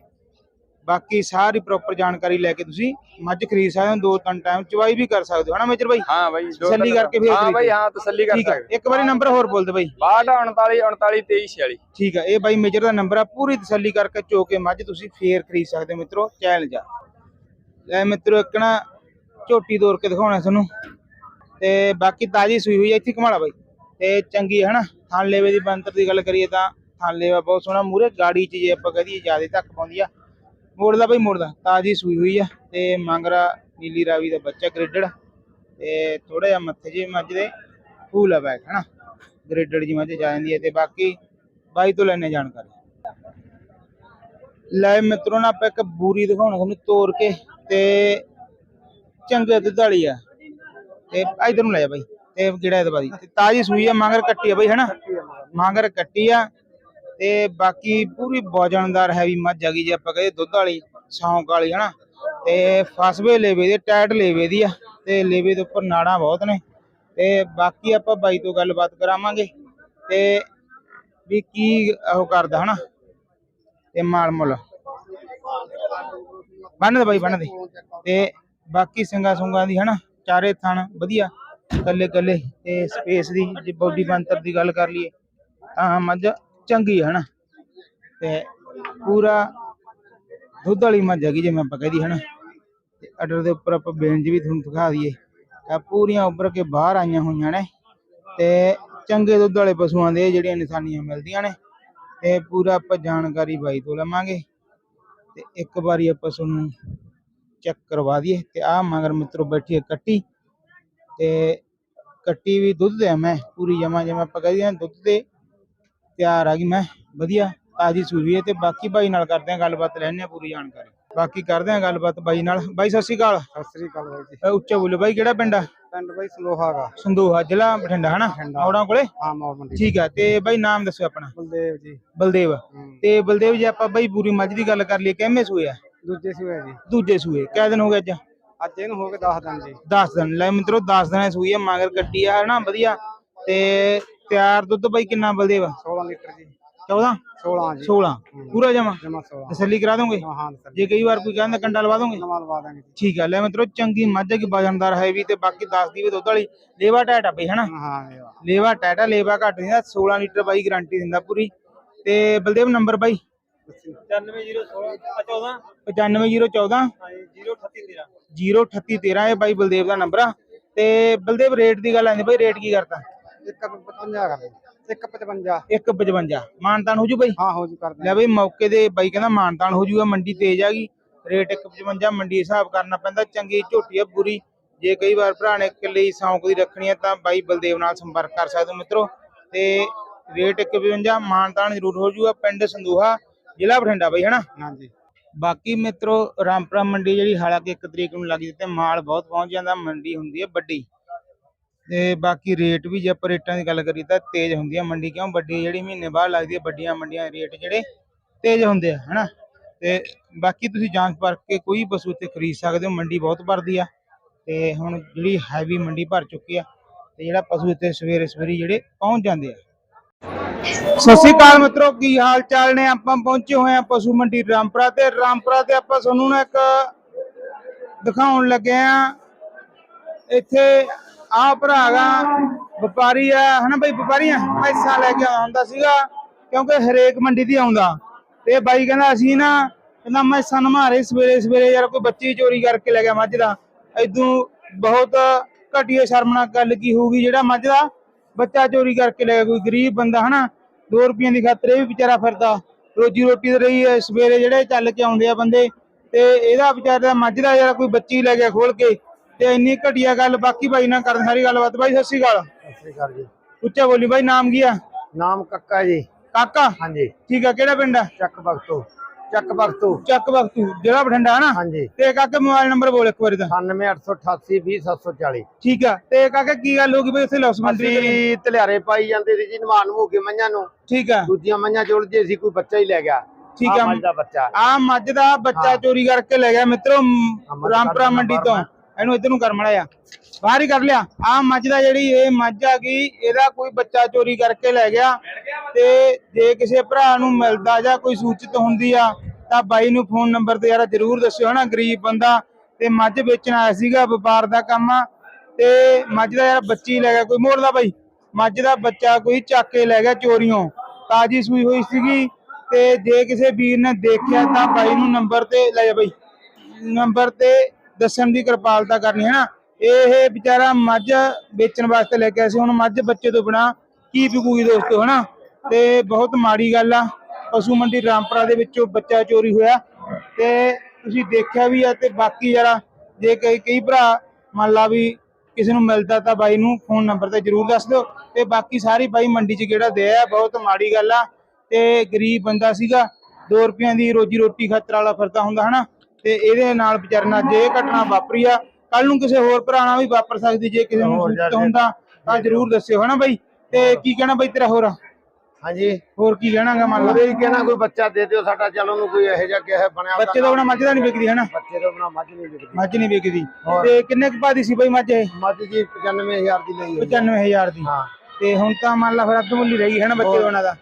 ਬਾਕੀ ਸਾਰੀ ਪ੍ਰੋਪਰ ਜਾਣਕਾਰੀ ਲੈ ਕੇ ਤੁਸੀਂ ਮੱਝ ਖਰੀਦ ਸਕਦੇ ਹੋ ਦੋ ਤਿੰਨ ਟਾਈਮ ਚਵਾਈ ਵੀ ਕਰ ਸਕਦੇ ਹੋ ਹਨਾ ਮੇਜਰ ਬਾਈ? ਹਾਂ ਬਾਈ ਤਸੱਲੀ ਕਰਕੇ ਫਿਰ ਹਾਂ ਬਾਈ। ਹਾਂ ਤਸੱਲੀ ਕਰ ਸਕਦੇ। ਇੱਕ ਵਾਰੀ ਨੰਬਰ ਹੋਰ ਬੋਲ ਦੇ ਬਾਈ। 62 39 39 23 46 ਠੀਕ ਆ ਇਹ ਬਾਈ ਮੇਜਰ ਦਾ ਨੰਬਰ ਆ ਪੂਰੀ ਤਸੱਲੀ ਕਰਕੇ ਚੋ ਕੇ ਮੱਝ ਤੁਸੀਂ ਫੇਰ ਖਰੀਦ ਸਕਦੇ ਹੋ ਮਿੱਤਰੋ ਚੈਲੰਜ ਆ ਲੈ ਮਿੱਤਰੋ ਇੱਕ ਨਾ ਝੋਟੀ ਤੋੜ ਕੇ ਦਿਖਾਉਣਾ ਤੁਹਾਨੂੰ। ਤੇ ਬਾਕੀ ਤਾਜੀ ਸੂਈ ਹੋਈ ਆ ਇੱਥੇ ਘਮਾਲਾ ਬਾਈ। ਤੇ ਚੰਗੀ ਹੈ ਹਨਾ? ਥਾਂ ਲੇਵੇ ਦੀ ਬੰਤਰ ਦੀ ਗੱਲ ਕਰੀਏ ਤਾਂ ਥਾਂ ਲੇਵਾ ਬਹੁਤ ਸੋਹਣਾ। ਮੂਰੇ ਗਾੜੀ 'ਚ ਜੇ ਆਪਾਂ ਕਹਦੀਏ ਜ਼ਿਆਦਾ ਧੱਕ ਪਾਉਂਦੀ ਆ। ਮੋੜਦਾ ਬਾਈ ਮੋੜਦਾ ਤਾਜੀ ਸੂਈ ਹੋਈ ਆ। ਤੇ ਮੰਗਰਾ, ਨੀਲੀ ਰਾਵੀ ਦਾ ਬੱਚਾ ਗ੍ਰੇਡਡ। ਤੇ ਥੋੜਾ ਜਿਹਾ ਮੱਥੇ ਜੇ ਮੱਝ ਦੇ ਫੂਲ ਆ ਬੈਕ ਹਨਾ? ਗ੍ਰੇਡਡ ਜੀ ਮੱਝ ਜਾ ਜਾਂਦੀ ਹੈ ਤੇ ਬਾਕੀ ਬਾਈ ਤੋਂ ਲੈਣੇ ਜਾਣਕਾਰੀ। ਲੈ ਮਿੱਤਰੋ, ਨਾ ਆਪਾਂ ਇੱਕ ਬੂਰੀ ਦਿਖਾਉਣਾ ਤੁਹਾਨੂੰ ਤੋੜ ਕੇ। ਤੇ ਚੰਗੇ ਦੁੱਧ ਵਾਲੀ ਆ। ਤੇ ਇਧਰ ਨੂੰ ਲੈ ਜਾ ਬਾਈ। ਤੇ ਕਿਹੜਾ ਇਹਦੇ ਬਾਦੀ ਤੇ ਤਾਜੀ ਸੂਈ ਆ, ਮਾਂਗਰ ਕੱਟੀ ਆ ਬਾਈ, ਹਨਾ? ਮਾਂਗਰ ਕੱਟੀ ਆ। ਤੇ ਬਾਕੀ ਪੂਰੀ ਵਜਨਦਾਰ ਹੈਵੀ ਮੱਝ ਆ ਗਈ ਜੇ ਆਪਾਂ ਕਹੇ ਦੁੱਧ ਵਾਲੀ, ਸੌਂਕ ਵਾਲੀ, ਹਨਾ? ਤੇ ਫਸਵੇ ਲੇਵੇ ਦੇ ਟੈਟ ਲੇਵੇ ਦੀ ਆ। ਤੇ ਲੇਵੇ ਦੇ ਉੱਪਰ ਨਾੜਾਂ ਬਹੁਤ ਨੇ। ਤੇ ਬਾਕੀ ਆਪਾਂ ਬਾਈ ਤੋਂ ਗੱਲਬਾਤ ਕਰਾਵਾਂਗੇ। ਤੇ ਵੀ ਕੀ ਉਹ ਕਰਦਾ, ਹਨਾ? ਤੇ ਮਾਲ ਮੁੱਲ। ਬੰਨ ਦੇ ਬਾਈ ਬੰਨ ਦੇ। ਤੇ ਬਾਕੀ ਸਿੰਗਾ ਸੁੰਗਾਂ ਦੀ, ਹਨਾ? ਚਾਰੇ ਥਣ, ਵਧੀਆ। ਕੱਲੇ ਕੱਲੇ ਤੇ ਸਪੇਸ ਦੀ, ਜੇ ਬੋਡੀ ਬੰਤਰ ਦੀ ਗੱਲ ਕਰ ਲਈਏ, ਤਾਂ ਮੱਝ ਚੰਗੀ ਹੈ ਹਨਾ? ਤੇ ਪੂਰਾ ਦੁੱਧ ਵਾਲੀ ਮੱਝ ਹੈਗੀ ਜਿਵੇਂ ਆਪਾਂ ਕਹਦੀ ਹਨਾ? ਤੇ ਅਡਰ ਦੇ ਉੱਪਰ ਆਪਾਂ ਬੇਂਜ ਵੀ ਤੁਹਾਨੂੰ ਦਿਖਾ ਦਈਏ। ਤਾਂ ਪੂਰੀਆਂ ਉੱਪਰ ਕੇ ਬਾਹਰ ਆਈਆਂ ਹੋਈਆਂ ਨੇ। ਤੇ ਚੰਗੇ ਦੁੱਧ ਵਾਲੇ ਪਸ਼ੂਆਂ ਦੇ ਜਿਹੜੀਆਂ ਨਿਸ਼ਾਨੀਆਂ ਮਿਲਦੀਆਂ ਨੇ, ਤੇ ਪੂਰਾ ਆਪਾਂ ਜਾਣਕਾਰੀ ਬਾਈ ਤੋਂ ਲਵਾਂਗੇ। ਤੇ ਇੱਕ ਵਾਰੀ ਆਪਾਂ ਤੁਹਾਨੂੰ ਚੈੱਕ ਕਰਵਾ ਦਈਏ ਤੇ ਆਹ ਮਗਰ ਮਿੱਤਰੋ ਬੈਠੀ ਹੈ ਕੱਟੀ ਤੇ ਕੱਟੀ ਵੀ ਦੁੱਧ ਦੇ ਮੈਂ ਪੂਰੀ ਜਮਾ ਜਮਾ ਕਹਦੇ ਆ ਦੁੱਧ ਦੇ ਤਿਆਰ ਆ ਗਈ ਮੈਂ ਵਧੀਆ ਤਾਜੀ ਸੂਈ ਹੈ ਤੇ ਬਾਕੀ ਬਾਈ ਨਾਲ ਕਰਦੇ ਆ ਗੱਲਬਾਤ ਲੈਣੇ ਆ ਪੂਰੀ ਜਾਣਕਾਰੀ। ਬਾਕੀ ਕਰਦੇ ਆ ਗੱਲਬਾਤ ਬਾਈ ਨਾਲ। ਬਾਈ ਸਤਿ ਸ਼੍ਰੀ ਅਕਾਲ। ਸਤਿ ਸ੍ਰੀ ਅਕਾਲ ਬਾਈ ਜੀ। ਉੱਚਾ ਬੋਲੋ ਬਾਈ ਕਿਹੜਾ ਪਿੰਡ ਆ? ਪਿੰਡ ਬਾਈ ਸਲੋਹਾਗਾ ਸੰਦੋਹਾ ਜ਼ਿਲ੍ਹਾ ਬਠਿੰਡਾ ਹਨਾ? ਮੌੜਾਂ ਕੋਲੇ? ਹਾਂ ਮੌੜ ਮੰਡੀ। ਠੀਕ ਆ ਤੇ ਬਾਈ ਨਾਮ ਦੱਸੋ ਆਪਣਾ। ਬਲਦੇਵ ਜੀ। ਬਲਦੇਵ। ਤੇ ਬਲਦੇਵ ਜੀ ਆਪਾਂ ਬਾਈ ਪੂਰੀ ਮੱਝ ਦੀ ਗੱਲ ਕਰ ਲਈਏ ਕਿੰਨੇ ਸੂਏ ਆ? ਦੂਜੇ ਸੂਏ ਜੀ। ਦੂਜੇ ਸੂਏ। ਕਿਆ ਦਿਨ ਹੋ ਗਏ ਅੱਜ? ਅੱਜ ਇਹਨੂੰ ਹੋ ਗਏ 10 ਦਿਨ ਜੀ। 10 ਦਿਨ। ਲੈ ਮਿੱਤਰੋ 10 ਦਿਨਾਂ ਸੂਈ ਆ ਮਗਰ ਕੱਟੀ ਆ ਹਨਾ ਵਧੀਆ। ਤੇ ਤਿਆਰ ਦੁੱਧ ਬਾਈ ਕਿੰਨਾ ਬਲਦੇਵ 16 ਲੀਟਰ ਜੀ। 14 16 ਜੀ। 16 ਪੂਰਾ ਜਮਾ? ਜਮਾ 16 ਤਸੱਲੀ ਕਰਾ ਦੋਗੇ? ਹਾਂ ਹਾਂ ਜੇ ਕਈ ਵਾਰ ਕੋਈ ਕਹਿੰਦਾ ਕੰਡਾ ਲਵਾ ਦੋਗੇ? ਨਵਾਂ ਲਵਾ ਦਾਂਗੇ ਠੀਕ ਆ। ਲੈ ਮਿੱਤਰੋ ਚੰਗੀ ਮੱਝ ਕਿ ਵਜਨਦਾਰ ਹੈ ਵੀ ਤੇ ਬਾਕੀ 10 ਦੀ ਵੀ ਦੁੱਧ ਵਾਲੀ। ਲੇਵਾ ਟਾਟਾ ਬਈ ਹਨਾ? ਹਾਂ ਵਾ। ਲੇਵਾ। ਟਾਟਾ ਲੇਵਾ ਘੱਟ ਦਿੰਦਾ 16 ਲੀਟਰ ਬਾਈ ਗਾਰੰਟੀ ਦਿੰਦਾ ਪੂਰੀ। ਤੇ ਬਲਦੇਵ ਨੰਬਰ ਬਾਈ? 99016 14 95014 03813 03813 ਇਹ ਬਾਈ ਬਲਦੇਵ ਦਾ ਨੰਬਰ ਆ। ਤੇ ਬਲਦੇਵ ਰੇਟ ਦੀ ਗੱਲ ਆਂਦੀ ਬਾਈ ਰੇਟ ਕੀ ਕਰਤਾ? ਇੱਕ 55 ਕਰ ਇੱਕ 55 155 ਮਾਨਤਾਨ ਹੋ ਜੂ ਬਾਈ? ਹਾਂ ਹੋ ਜੂ ਕਰ ਲੈ ਬਈ ਮੌਕੇ ਦੇ ਬਾਈ ਕਹਿੰਦਾ ਮਾਨਤਾਨ ਹੋ ਜੂਗਾ ਮੰਡੀ ਤੇਜ਼ ਆ ਗਈ। ਰੇਟ 155 ਮੰਡੀ ਹਿਸਾਬ ਕਰਨਾ ਪੈਂਦਾ ਚੰਗੀ ਝੋਟੀ ਆ ਬੁਰੀ। ਜੇ ਕਈ ਵਾਰ ਭਰਾ ਨੇ ਇਕੱਲੇ ਹੀ ਸੌਂਕ ਦੀ ਰੱਖਣੀ ਹੈ ਤਾਂ ਬਾਈ ਬਲਦੇਵ ਨਾਲ ਸੰਪਰਕ ਕਰ ਸਕਦੇ ਹੋ ਮਿੱਤਰੋ। ਤੇ ਰੇਟ 155 ਮਾਨਤਾਨ ਜ਼ਰੂਰ ਹੋ ਜੂਗਾ ਪਿੰਡ ਸੰਦੂਹਾ। ਜ਼ਿਲ੍ਹਾ ਬਠਿੰਡਾ ਬਾਈ ਹਨਾ? ਹਾਂਜੀ। ਬਾਕੀ ਮਿੱਤਰੋ ਰਾਮਪੁਰਾ ਮੰਡੀ ਜਿਹੜੀ ਹਾਲਾਂਕਿ ਇੱਕ ਤਰੀਕ ਨੂੰ ਲੱਗੀ ਤੇ ਮਾਲ ਬਹੁਤ ਪਹੁੰਚ ਜਾਂਦਾ ਮੰਡੀ ਹੁੰਦੀ ਹੈ ਵੱਡੀ। ਤੇ ਬਾਕੀ ਰੇਟ ਵੀ ਜੇ ਆਪਾਂ ਰੇਟਾਂ ਦੀ ਗੱਲ ਕਰੀਏ ਤਾਂ ਤੇਜ਼ ਹੁੰਦੀ ਹੈ ਮੰਡੀ ਕਿਉਂ? ਵੱਡੀ ਜਿਹੜੀ ਮਹੀਨੇ ਬਾਅਦ ਲੱਗਦੀ ਹੈ ਵੱਡੀਆਂ ਮੰਡੀਆਂ ਰੇਟ ਜਿਹੜੇ ਤੇਜ਼ ਹੁੰਦੇ ਆ ਹਨਾ? ਤੇ ਬਾਕੀ ਤੁਸੀਂ ਜਾਂਚ ਪਰਖ ਕੇ ਕੋਈ ਪਸ਼ੂ ਇੱਥੇ ਖਰੀਦ ਸਕਦੇ ਹੋ ਮੰਡੀ ਬਹੁਤ ਭਰਦੀ ਆ। ਤੇ ਹੁਣ ਜਿਹੜੀ ਹੈਵੀ ਮੰਡੀ ਭਰ ਚੁੱਕੀ ਆ ਤੇ ਜਿਹੜਾ ਪਸ਼ੂ ਇੱਥੇ ਸਵੇਰੇ ਸਵੇਰੇ ਜਿਹੜੇ ਪਹੁੰਚ ਜਾਂਦੇ ਆ। ਸਤਿ ਸ਼੍ਰੀ ਅਕਾਲ ਮਿੱਤਰੋ, ਕੀ ਹਾਲ ਚਾਲ ਨੇ? ਆਪਾਂ ਪਹੁੰਚੇ ਹੋਏ ਆ ਪਸ਼ੂ ਮੰਡੀ ਰਾਮਪੁਰਾ ਤੇ। ਰਾਮਪੁਰਾ ਤੇ ਆਪਾਂ ਤੁਹਾਨੂੰ ਨਾ ਇੱਕ ਦਿਖਾਉਣ ਲੱਗੇ ਆ ਇੱਥੇ ਆ ਭਰਾਗਾ ਵਪਾਰੀ ਆ। ਹਨਾ ਬਈ, ਵਪਾਰੀ ਆ? ਲੈ ਕੇ ਆਉਂਦਾ ਸੀਗਾ, ਕਿਉਂਕਿ ਹਰੇਕ ਮੰਡੀ ਦੀ ਆਉਂਦਾ। ਤੇ ਬਾਈ ਕਹਿੰਦਾ, ਅਸੀਂ ਨਾ ਕਹਿੰਦਾ, ਮੈਂ ਮੈਸਾਂ ਨਮਾਰੇ ਸਵੇਰੇ ਸਵੇਰੇ ਯਾਰ ਕੋਈ ਬੱਚੀ ਚੋਰੀ ਕਰਕੇ ਲੈ ਗਿਆ ਮੱਝ ਦਾ। ਇਦੋਂ ਬਹੁਤ ਘਟੀਆ ਸ਼ਰਮਨਾਕ ਗੱਲ ਕੀ ਹੋਊਗੀ ਜਿਹੜਾ ਮੱਝ ਦਾ ਬੱਚਾ ਚੋਰੀ ਕਰਕੇ ਲੈ ਗਿਆ ਕੋਈ ਗਰੀਬ ਬੰਦਾ ਹਨਾ 2 ਰੁਪਈਆਂ ਦੀ ਖਾਤਰ ਇਹ ਵੀ ਵਿਚਾਰਾ ਫਿਰਦਾ। ਰੋਜੀ ਰੋਟੀ ਦੇ ਰਹੀ ਹੈ ਸਵੇਰੇ ਜਿਹੜੇ ਚੱਲ ਕੇ ਆਉਂਦੇ ਆ ਬੰਦੇ ਤੇ ਇਹਦਾ ਵਿਚਾਰੇ ਮੱਝ ਦਾ ਯਾਰ ਕੋਈ ਬੱਚੀ ਲੈ ਗਿਆ ਖੋਲ ਕੇ ਤੇ ਇੰਨੀ ਘਟੀਆ ਗੱਲ ਬਾਕੀ ਬਾਈ ਨਾਲ ਕਰਨ ਸਾਰੀ ਗੱਲਬਾਤ। ਬਾਈ ਸਤਿ ਸ਼੍ਰੀ ਅਕਾਲ। ਸਤਿ ਸ੍ਰੀ ਅਕਾਲ ਜੀ। ਉੱਚਾ ਬੋਲੀ ਬਾਈ ਨਾਮ ਕੀ ਆ? ਨਾਮ ਕੱਕਾ ਜੀ। ਕਾਕਾ? ਹਾਂਜੀ। ਠੀਕ ਆ ਕਿਹੜਾ ਪਿੰਡ ਆ? ਚੱਕ ਬਖਤੋ ਚੱਕ ਬਖਤੋ ਚੱਕ ਬਖਤੂ ਜ਼ਿਲ੍ਹਾ ਬਠਿੰਡਾ ਹਨਾ ਹਾਂਜੀ। ਤੇ ਕਾਕੇ ਮੋਬਾਈਲ ਨੰਬਰ ਬੋਲ ਇੱਕ ਵਾਰੀ ਤਾਂ। 9888 20740 ਠੀਕ ਆ ਤੇ ਕਾਕੇ ਕੀ ਗੱਲ ਹੋ ਗਈ ਬਈ ਉੱਥੇ ਲੌਸਮੈਂਟ ਅਸੀਂ ਧਲਿਆਰੇ ਪਾਈ ਜਾਂਦੇ ਸੀ ਜੀ ਨਵਾਨ ਹੋ ਕੇ ਮਈਆਂ ਨੂੰ। ਠੀਕ ਆ। ਦੂਜੀਆਂ ਮਈਆਂ ਜੁੜਦੇ ਸੀ ਕੋਈ ਬੱਚਾ ਹੀ ਲੈ ਗਿਆ। ਠੀਕ ਆ। ਮੱਝ ਦਾ ਬੱਚਾ। ਆ ਮੱਝ ਦਾ ਬੱਚਾ ਚੋਰੀ ਕਰਕੇ ਲੈ ਗਿਆ ਮਿੱਤਰੋ ਮੱਝ ਰਾਮਪੁਰਾ ਮੰਡੀ ਤੋਂ। ਇਹਨੂੰ ਇੱਧਰ ਨੂੰ ਕਰ ਮੜਿਆ ਬਾਹਰ ਹੀ ਕਰ ਲਿਆ। ਆ ਮੱਝ ਦਾ ਜਿਹੜੀ ਇਹ ਮੱਝ ਆ ਗਈ, ਇਹਦਾ ਕੋਈ ਬੱਚਾ ਚੋਰੀ ਕਰਕੇ ਲੈ ਗਿਆ ਤੇ ਜੇ ਕਿਸੇ ਭਰਾ ਨੂੰ ਮਿਲਦਾ ਜਾਂ ਕੋਈ ਸੂਚਿਤ ਹੁੰਦੀ ਆ, ਤਾਂ ਬਾਈ ਨੂੰ ਫੋਨ ਨੰਬਰ ਤੇ ਯਾਰ ਜਰੂਰ ਦੱਸਿਓ ਹਨਾ, ਗਰੀਬ ਬੰਦਾ। ਤੇ ਮੱਝ ਵੇਚਣ ਆਇਆ ਸੀਗਾ, ਵਪਾਰ ਦਾ ਕੰਮ ਆ। ਤੇ ਮੱਝ ਦਾ ਯਾਰ ਬੱਚੀ ਲੈ ਗਿਆ, ਕੋਈ ਮੋੜਦਾ ਬਾਈ। ਮੱਝ ਦਾ ਬੱਚਾ ਕੋਈ ਚੱਕ ਕੇ ਲੈ ਗਿਆ ਚੋਰੀਓਂ। ਤਾਜੀ ਸੂਈ ਹੋਈ ਸੀਗੀ। ਤੇ ਜੇ ਕਿਸੇ ਵੀਰ ਨੇ ਦੇਖਿਆ, ਤਾਂ ਬਾਈ ਨੂੰ ਨੰਬਰ ਤੇ ਲੈ ਜਾ ਬਾਈ। ਨੰਬਰ ਤੇ ਦੱਸਣ ਦੀ ਕਿਰਪਾਲਤਾ ਕਰਨੀ ਹੈ ਨਾ। ਇਹ ਵਿਚਾਰਾ ਮੱਝ ਵੇਚਣ ਵਾਸਤੇ ਲੈ ਕੇ ਆਇਆ ਸੀ। ਹੁਣ ਮੱਝ ਬੱਚੇ ਤੋਂ ਬਿਨਾ ਕੀ ਵਿਕੂਗੀ ਦੋਸਤੋ, ਹਨਾ? ਤੇ ਬਹੁਤ ਮਾੜੀ ਗੱਲ ਆ। ਪਸ਼ੂ ਮੰਡੀ ਰਾਮਪੁਰਾ ਦੇ ਵਿੱਚੋਂ ਬੱਚਾ ਚੋਰੀ ਹੋਇਆ। ਤੇ ਤੁਸੀਂ ਦੇਖਿਆ ਵੀ ਆ ਤੇ ਬਾਕੀ ਯਾਰਾ ਜੇ ਕਈ ਕਈ ਭਰਾ ਮੰਨ ਲਾ ਵੀ ਕਿਸੇ ਨੂੰ ਮਿਲਦਾ ਤਾਂ ਬਾਈ ਨੂੰ ਫੋਨ ਨੰਬਰ ਤੇ ਜਰੂਰ ਦੱਸ ਦਿਓ। ਤੇ ਬਾਕੀ ਸਾਰੀ ਬਾਈ ਮੰਡੀ 'ਚ ਕਿਹੜਾ ਦੇ ਆ ਬਹੁਤ ਮਾੜੀ ਗੱਲ ਆ। ਤੇ ਗਰੀਬ ਬੰਦਾ ਸੀਗਾ। 2 ਰੁਪਈਆਂ ਦੀ ਰੋਜੀ ਰੋਟੀ ਖਾਤਰ ਵਾਲਾ ਫਿਰਦਾ ਹੁੰਦਾ, ਹਨਾ? ਤੇ ਇਹਦੇ ਨਾਲ ਵਿਚਾਰੇ ਨਾਲ ਜੇ ਇਹ ਘਟਨਾ ਵਾਪਰੀ ਆ ਕੱਲ ਨੂੰ ਕਿਸੇ ਹੋਰ ਭਰਾ ਨਾਲ ਵੀ ਵਾਪਰ ਸਕਦੀ ਜੇ ਕਿਸੇ ਨੂੰ ਯਾਰ ਹੁੰਦਾ ਤਾਂ ਜਰੂਰ ਦੱਸਿਓ ਹਨਾ ਬਾਈ? ਤੇ ਕੀ ਕਹਿਣਾ ਬਾਈ ਤੇਰਾ ਹੋਰ? ਹਾਂਜੀ। ਹੋਰ ਕੀ ਕਹਿਣਾਗਾ ਮੰਨ ਲਾ? ਉਹਦੇ ਹੀ ਕਹਿਣਾ ਕੋਈ ਬੱਚਾ ਦੇ ਦਿਓ ਸਾਡਾ ਚੱਲ ਉਹਨੂੰ ਕੋਈ ਇਹੋ ਜਿਹਾ ਕਿਹਾ ਬਣਿਆ ਬੱਚੇ ਤੋਂ ਬਿਨਾ ਮੱਝ ਦਾ ਨਹੀਂ ਵਿਕਦੀ ਹਨਾ? ਬੱਚੇ ਤੋਂ ਬਣਾ ਮੱਝ ਨਹੀਂ ਵਿਕਦੀ। ਮੱਝ ਨਹੀਂ ਵਿਕਦੀ। ਤੇ ਕਿੰਨੇ ਕੁ ਪਾਦੀ ਸੀ ਬਾਈ ਮੱਝ ਇਹ? ਮੱਝ ਜੀ 95000 ਦੀ ਲਈ ਹੋਈ ਹੈ। 95000 ਦੀ। ਹਾਂ। ਤੇ ਹੁਣ ਤਾਂ ਮੰਨ ਲਾ ਫਿਰ ਅੱਧ ਮੁੱਲੀ ਰਹੀ ਹੈ ਨਾ ਬੱਚੇ ਦੋਨਾਂ ਦਾ?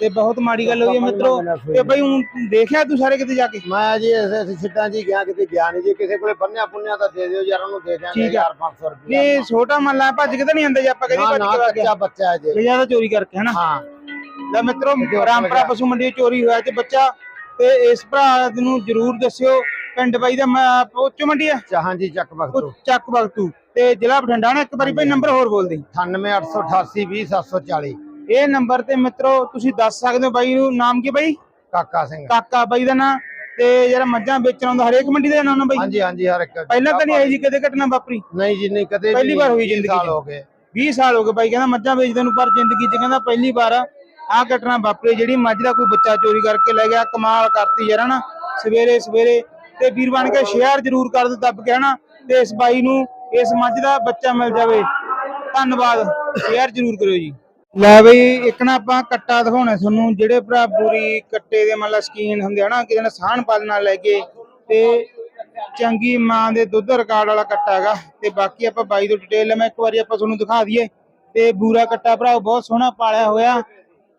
ਤੇ ਬਹੁਤ ਮਾੜੀ ਗੱਲ ਹੋਈ ਹੈ ਮਿੱਤਰੋ। ਤੇ ਬਈ ਹੁਣ ਦੇਖਿਆ ਤੂੰ ਸਾਰੇ ਕਿਤੇ ਜਾ ਕੇ? ਮੈਂ ਜੀ ਐਸੇ ਸਿੱਟਾਂ ਜੀ ਗਿਆ ਕਿਤੇ ਗਿਆ ਨਹੀਂ ਜੀ। ਕਿਸੇ ਕੋਲੇ ਬੰਨਿਆ ਪੁੰਨਿਆ ਤਾਂ ਦੇ ਦਿਓ ਯਾਰ ਉਹਨੂੰ ਦੇ ਦਿਆਂਗੇ ਠੀਕ ਆ। 1500 ਰੁਪਏ ਇਹ ਛੋਟਾ ਮੰਨ ਲਾ ਭੱਜ ਕੇ ਤਾਂ ਨਹੀਂ ਆਂਦੇ ਜੇ ਆਪਾਂ ਕਦੀ ਭੱਜ ਕੇ ਆ ਗਿਆ ਬੱਚਾ ਹੈ ਜੀ। ਲੈ ਜਾਂਦਾ ਚੋਰੀ ਕਰਕੇ ਹਨਾ? ਹਾਂ। ਲੈ ਮਿੱਤਰੋ ਰਾਮਪੁਰਾ। ਪਸ਼ੂ ਮੰਡੀ ਚੋਰੀ ਹੋਇਆ ਤੇ ਬੱਚਾ ਤੇ ਇਸ ਭਰਾ ਨੂੰ ਜਰੂਰ ਦੱਸਿਓ ਪਿੰਡ ਬਾਈ ਦਾ ਉੱਚ ਮੰਡੀ ਆ? ਚਾਹਾਂ ਜੀ ਚੱਕ ਬਖਤੋ। ਚੱਕ ਬਗਤੂ ਤੇ ਜ਼ਿਲ੍ਹਾ ਬਠਿੰਡਾ ਨਾ ਇੱਕ ਵਾਰੀ ਭਾਈ ਨੰਬਰ ਹੋਰ ਬੋਲ ਦੇ। 98888 20740 ਇਹ ਨੰਬਰ ਤੇ ਮਿੱਤਰੋ ਤੁਸੀਂ ਦੱਸ ਸਕਦੇ ਹੋ ਬਾਈ ਨੂੰ ਨਾਮ ਕੀ ਬਾਈ? ਕਾਕਾ ਸਿੰਘ। ਕਾਕਾ ਬਾਈ ਦਾ ਨਾਂ। ਤੇ ਜਿਹੜਾ ਮੱਝਾਂ ਵੇਚਣ ਆਉਂਦਾ ਹਰੇਕ ਮੰਡੀ ਦਾ ਨਾਮ ਨਾ ਬਾਈ? ਹਾਂਜੀ ਹਾਂਜੀ ਹਰ ਇੱਕ। ਪਹਿਲਾਂ ਤਾਂ ਨਹੀਂ ਆਈ ਜੀ ਕਦੇ ਘਟਨਾ ਵਾਪਰੀ? ਨਹੀਂ ਜੀ ਨਹੀਂ ਕਦੇ ਪਹਿਲੀ ਵਾਰ ਹੋਈ ਜ਼ਿੰਦਗੀ ਸਾਲ। ਹੋ ਗਏ। 20 ਸਾਲ ਹੋ ਗਏ ਬਾਈ ਕਹਿੰਦਾ ਮੱਝਾਂ ਵੇਚਦੇ ਨੂੰ ਪਰ ਜ਼ਿੰਦਗੀ 'ਚ ਕਹਿੰਦਾ ਪਹਿਲੀ ਵਾਰ ਆਹ ਘਟਨਾ ਵਾਪਰੀ ਜਿਹੜੀ ਮੱਝ ਦਾ ਕੋਈ ਬੱਚਾ ਚੋਰੀ ਕਰਕੇ ਲੈ ਗਿਆ ਕਮਾਲ ਕਰਤੀ ਯਾਰ ਹਨਾ? ਸਵੇਰੇ ਸਵੇਰੇ। ਤੇ ਵੀਰ ਬਣ ਕੇ ਸ਼ੇਅਰ ਜ਼ਰੂਰ ਕਰ ਦਿਓ ਦੱਬ ਕੇ ਹਨਾ ਤੇ ਇਸ ਬਾਈ ਨੂੰ ਇਸ ਮੱਝ ਦਾ ਬੱਚਾ ਮਿਲ ਜਾਵੇ। ਧੰਨਵਾਦ ਸ਼ੇਅਰ ਜ਼ਰੂਰ ਕਰਿਓ ਜੀ। ਲੈ ਬਈ, ਇੱਕ ਨਾ ਆਪਾਂ ਕੱਟਾ ਦਿਖਾਉਣਾ ਤੁਹਾਨੂੰ, ਜਿਹੜੇ ਭਰਾ ਬੁਰੀ ਕੱਟੇ ਦੇ ਮਤਲਬ ਸਕੀਨ ਹੁੰਦੇ ਆ ਕਿਸੇ ਨੇ ਸਾਹਣ ਪਾਲਣਾ ਲੈ ਕੇ, ਤੇ ਚੰਗੀ ਮਾਂ ਦੇ ਦੁੱਧ ਰਿਕਾਰਡ ਵਾਲਾ ਕੱਟਾ ਹੈਗਾ, ਤੇ ਬਾਕੀ ਆਪਾਂ ਬਾਈ ਤੋਂ ਡਿਟੇਲ ਮੈਂ ਇੱਕ ਵਾਰੀ ਆਪਾਂ ਤੁਹਾਨੂੰ ਦਿਖਾ ਦਈਏ। ਤੇ ਬੂਰਾ ਕੱਟਾ ਭਰਾ ਬਹੁਤ ਸੋਹਣਾ ਪਾਲਿਆ ਹੋਇਆ,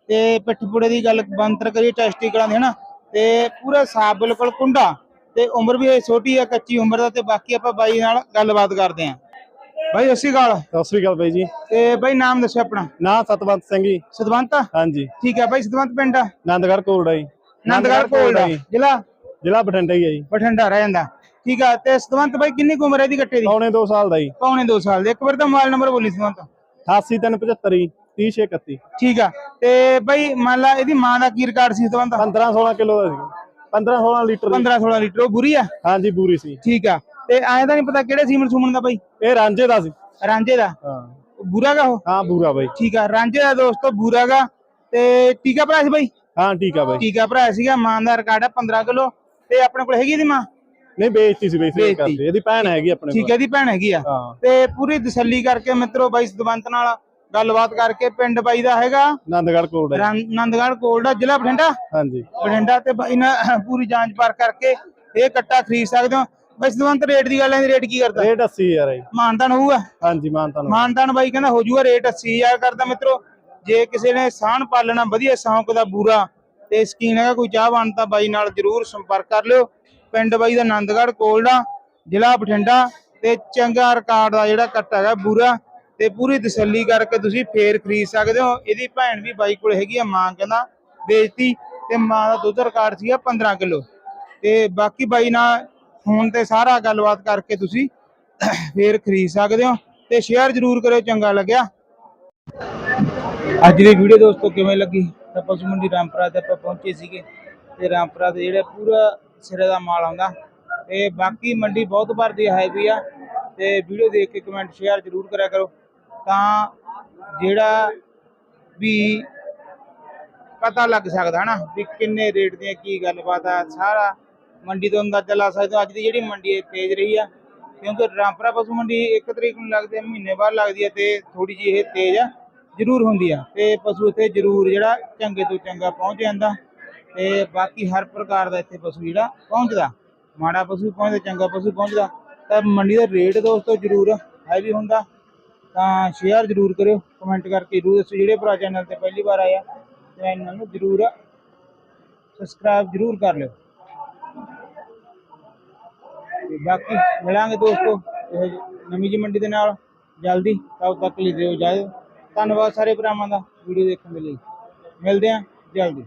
ਤੇ ਪਿੱਠ ਪੁੜੇ ਦੀ ਗੱਲ ਬੰਤਰ ਕਰੀਏ ਟੈਸਟੀਕਲਾਂ ਦੀ ਹਨਾ ਤੇ ਪੂਰਾ ਸਾਫ਼ ਬਿਲਕੁਲ ਕੁੰਡਾ, ਤੇ ਉਮਰ ਵੀ ਛੋਟੀ ਆ, ਕੱਚੀ ਉਮਰ ਦਾ, ਤੇ ਬਾਕੀ ਆਪਾਂ ਬਾਈ ਨਾਲ ਗੱਲਬਾਤ ਕਰਦੇ ਆਂ। ਬਾਈ ਅਸੀਂ ਗਾਲ ਸਤਿ ਸ੍ਰੀ ਅਕਾਲ ਬਾਈ ਜੀ। ਤੇ ਬਾਈ ਨਾਮ ਦੱਸੋ ਆਪਣਾ। ਨਾਂ ਸਤਵੰਤ ਸਿੰਘ ਜੀ। ਸਤਵੰਤ? ਹਾਂਜੀ। ਠੀਕ ਹੈ ਬਾਈ ਸਤਵੰਤ ਪਿੰਡ? ਆ ਆਨੰਦਗੜ੍ਹ ਕੋਲੜਾ ਜੀ। ਆਨੰਦਗੜ੍ਹ ਕੋਲ ਦਾ ਜੀ। ਜ਼ਿਲ੍ਹਾ? ਜ਼ਿਲ੍ਹਾ ਬਠਿੰਡਾ ਹੀ ਹੈ ਜੀ। ਬਠਿੰਡਾ ਰਹਿ ਜਾਂਦਾ। ਠੀਕ ਆ ਤੇ ਸਤਵੰਤ ਬਾਈ ਕਿੰਨੀ ਕੁ ਉਮਰ ਹੈ ਇਹਦੀ ਕੱਟੇ ਦੀ? ਪੌਣੇ 2 ਸਾਲ ਦਾ ਜੀ। ਪੌਣੇ 2 ਸਾਲ ਦੇ। ਇੱਕ ਵਾਰ ਤਾਂ ਮੋਬਾਈਲ ਨੰਬਰ ਬੋਲੀ ਸਤਵੰਤ। 88375 ਜੀ 3031 ਠੀਕ ਆ ਤੇ ਬਾਈ ਮੰਨ ਲਾ ਇਹਦੀ ਮਾਂ ਦਾ ਕੀ ਰਿਕਾਰਡ ਸੀ ਸਤਵੰਤ? 15 16 ਕਿਲੋ ਦਾ ਸੀ। 15 16 ਲੀਟਰ ਦੀ। 15 16 ਲੀਟਰ ਉਹ ਬੁਰੀ ਆ? ਹਾਂਜੀ ਪੂਰੀ ਸੀ। ਠੀਕ ਆ ਤੇ ਐਂ ਤਾਂ ਨਹੀਂ ਪਤਾ ਕਿਹੜੇ ਸੀਮਨ ਸੁਮਨ ਦਾ ਬਾਈ? ਇਹ ਰਾਂਝੇ ਦਾ ਸੀ। ਰਾਂਝੇ ਦਾ? ਹਾਂ। ਬੂਰਾ ਗਾ ਉਹ? ਹਾਂ ਪੂਰਾ ਬਾਈ। ਠੀਕ ਆ ਰਾਂਝੇ ਦਾ ਦੋਸਤੋ ਬੂਰਾ ਗਾ। ਤੇ ਟੀਕਾ ਭਰਾ ਸੀ ਬਾਈ? ਹਾਂ ਆ ਬਾਈ। ਟੀਕਾ ਭਰਾ ਸੀਗਾ ਮਾਂ ਦਾ ਰਿਕਾਰਡ ਆ 15 ਕਿਲੋ। ਤੇ ਆਪਣੇ ਕੋਲ ਹੈਗੀ ਇਹਦੀ ਮਾਂ? ਨਹੀਂ ਵੇਚਤੀ ਸੀ ਵੇਚਤੀ। ਕਰਦੇ ਇਹਦੀ ਭੈਣ ਹੈਗੀ ਆਪਣੇ ਠੀਕ ਹੈ ਇਹਦੀ ਭੈਣ ਹੈਗੀ ਆ। ਤੇ ਪੂਰੀ ਤਸੱਲੀ ਕਰਕੇ ਮਿੱਤਰੋ ਬਾਈ ਸਦਵੰਤ ਨਾਲ ਗੱਲਬਾਤ ਕਰਕੇ ਪਿੰਡ ਬਾਈ ਦਾ ਹੈਗਾ। ਆਨੰਦਗੜ੍ਹ ਕੋਲੜਾ ਜੀ। ਰਾਂ- ਆਨੰਦਗੜ੍ਹ ਕੋਲ ਦਾ ਜ਼ਿਲ੍ਹਾ ਬਠਿੰਡਾ। ਹਾਂਜੀ। ਬਠਿੰਡਾ ਤੇ ਬਾਈ ਨਾਲ ਪੂਰੀ ਜਾਂਚ ਪਰ ਕਰਕੇ ਇਹ ਕੱਟਾ ਖਰੀਦ ਸਕਦੇ ਹੋ। ਬਾਈ ਸਦਵੰਤ ਰੇਟ ਦੀ ਗੱਲ ਹੈ ਰੇਟ ਕੀ ਕਰਦਾ? ਰੇਟ 80000 ਹੈ ਜੀ। ਹੋਊਗਾ? ਹਾਂਜੀ ਮਾਨਤਾ ਨੂੰ ਮਾਨਤਾਨ ਬਾਈ ਕਹਿੰਦਾ ਹੋ ਜੂਗਾ ਰੇਟ 80000 ਕਰਦਾ ਮਿੱਤਰੋ। ਜੇ ਕਿਸੇ ਨੇ ਸਾਹਣ ਪਾਲਣਾ ਵਧੀਆ ਸ਼ੌਂਕ ਦਾ ਬੂਰਾ ਤੇ ਸਕੀਨ ਹੈਗਾ ਕੋਈ ਚਾਹ ਤਾਂ ਬਾਈ ਨਾਲ ਜਰੂਰ ਸੰਪਰਕ ਕਰ ਲਿਓ। ਪਿੰਡ ਬਾਈ ਦਾ ਆਨੰਦਗੜ੍ਹ ਕੋਲ ਦਾ ਜ਼ਿਲ੍ਹਾ ਬਠਿੰਡਾ ਤੇ ਚੰਗਾ ਰਿਕਾਰਡ ਦਾ ਜਿਹੜਾ ਕੱਟਾ ਹੈਗਾ ਬੂਰਾ ਤੇ ਪੂਰੀ ਤਸੱਲੀ ਕਰਕੇ ਤੁਸੀਂ ਫੇਰ ਖਰੀਦ ਸਕਦੇ ਹੋ। ਇਹਦੀ ਭੈਣ ਵੀ ਬਾਈ ਕੋਲ ਹੈਗੀ ਆ ਮਾਂ ਕਹਿੰਦਾ ਵੇਚਤੀ ਤੇ ਮਾਂ ਦਾ ਦੁੱਧ ਰਿਕਾਰਡ ਸੀਗਾ 15 ਕਿਲੋ। ਤੇ ਬਾਕੀ ਬਾਈ ਨਾਲ ਫੋਨ ਤੇ ਸਾਰਾ ਗੱਲਬਾਤ ਕਰਕੇ ਤੁਸੀਂ ਫੇਰ ਖਰੀਦ ਸਕਦੇ ਹੋ ਤੇ ਸ਼ੇਅਰ ਜ਼ਰੂਰ ਕਰਿਓ, ਚੰਗਾ ਲੱਗਿਆ। ਅੱਜ ਦੀ ਵੀਡੀਓ ਦੋਸਤੋ ਕਿਵੇਂ ਲੱਗੀ? ਤਾਂ ਪਸ਼ੂ ਮੰਡੀ ਰਾਮਪੁਰਾ ਤੇ ਆਪਾਂ ਪਹੁੰਚੇ ਸੀਗੇ ਤੇ ਰਾਮਪੁਰਾ ਦੇ ਜਿਹੜਾ ਪੂਰਾ ਸਿਰੇ ਦਾ ਮਾਲ ਆਉਂਦਾ ਤੇ ਬਾਕੀ ਮੰਡੀ ਬਹੁਤ ਭਰਦੀ ਹੈ ਵੀ ਆ ਤੇ ਵੀਡੀਓ ਦੇਖ ਕੇ ਕਮੈਂਟ ਸ਼ੇਅਰ ਜ਼ਰੂਰ ਕਰਿਆ ਕਰੋ। ਤਾਂ ਜਿਹੜਾ ਵੀ ਪਤਾ ਲੱਗ ਸਕਦਾ ਹਨਾ ਵੀ ਕਿੰਨੇ ਰੇਟ ਦੀਆਂ ਕੀ ਗੱਲਬਾਤ ਆ, ਸਾਰਾ ਮੰਡੀ ਤੋਂ ਅੰਦਾਜ਼ਾ ਲਾ ਸਕਦੇ ਹੋ। ਅੱਜ ਦੀ ਜਿਹੜੀ ਮੰਡੀ ਹੈ ਤੇਜ਼ ਰਹੀ ਆ, ਕਿਉਂਕਿ ਰਾਮਪੁਰਾ ਪਸ਼ੂ ਮੰਡੀ ਇੱਕ ਤਰੀਕ ਨੂੰ ਲੱਗਦੀ ਹੈ ਮਹੀਨੇ ਬਾਅਦ ਲੱਗਦੀ ਹੈ ਤੇ ਥੋੜੀ ਜਿਹੀ ਇਹ ਤੇਜ਼ ਆ, ਜ਼ਰੂਰ ਹੁੰਦੀ ਆ। ਤੇ ਪਸ਼ੂ ਇੱਥੇ ਜ਼ਰੂਰ ਜਿਹੜਾ ਚੰਗੇ ਤੋਂ ਚੰਗਾ ਪਹੁੰਚ ਜਾਂਦਾ ਤੇ ਬਾਕੀ ਹਰ ਪ੍ਰਕਾਰ ਦਾ ਇੱਥੇ ਪਸ਼ੂ ਜਿਹੜਾ ਪਹੁੰਚਦਾ। ਮਾੜਾ ਪਸ਼ੂ ਵੀ ਪਹੁੰਚਦਾ, ਚੰਗਾ ਪਸ਼ੂ ਪਹੁੰਚਦਾ। ਤਾਂ ਮੰਡੀ ਦਾ ਰੇਟ ਦੋਸਤੋ ਜ਼ਰੂਰ ਹੈਵੀ ਹੁੰਦਾ, ਤਾਂ ਸ਼ੇਅਰ ਜ਼ਰੂਰ ਕਰਿਓ। ਕਮੈਂਟ ਕਰਕੇ ਜ਼ਰੂਰ ਦੱਸੋ ਜਿਹੜੇ ਭਰਾ ਚੈਨਲ ਤੇ ਪਹਿਲੀ ਵਾਰ ਆਇਆ ਚੈਨਲ ਨੂੰ ਜ਼ਰੂਰ ਸਬਸਕ੍ਰਾਈਬ ਜ਼ਰੂਰ ਕਰ ਲਿਓ। ਤੇ ਬਾਕੀ ਮਿਲਾਂਗੇ ਦੋਸਤੋ, ਇਹ ਨਵੀਂ ਜੀ ਮੰਡੀ ਦੇ ਨਾਲ, ਜਲਦੀ ਤਦ ਤੱਕ ਲਈ ਦਿਓ ਇਜਾਜ਼ਤ। ਧੰਨਵਾਦ ਸਾਰੇ ਭਰਾਵਾਂ ਦਾ, ਵੀਡੀਓ ਦੇਖਣ ਦੇ ਲਈ। ਮਿਲਦੇ ਹਾਂ ਜਲਦੀ।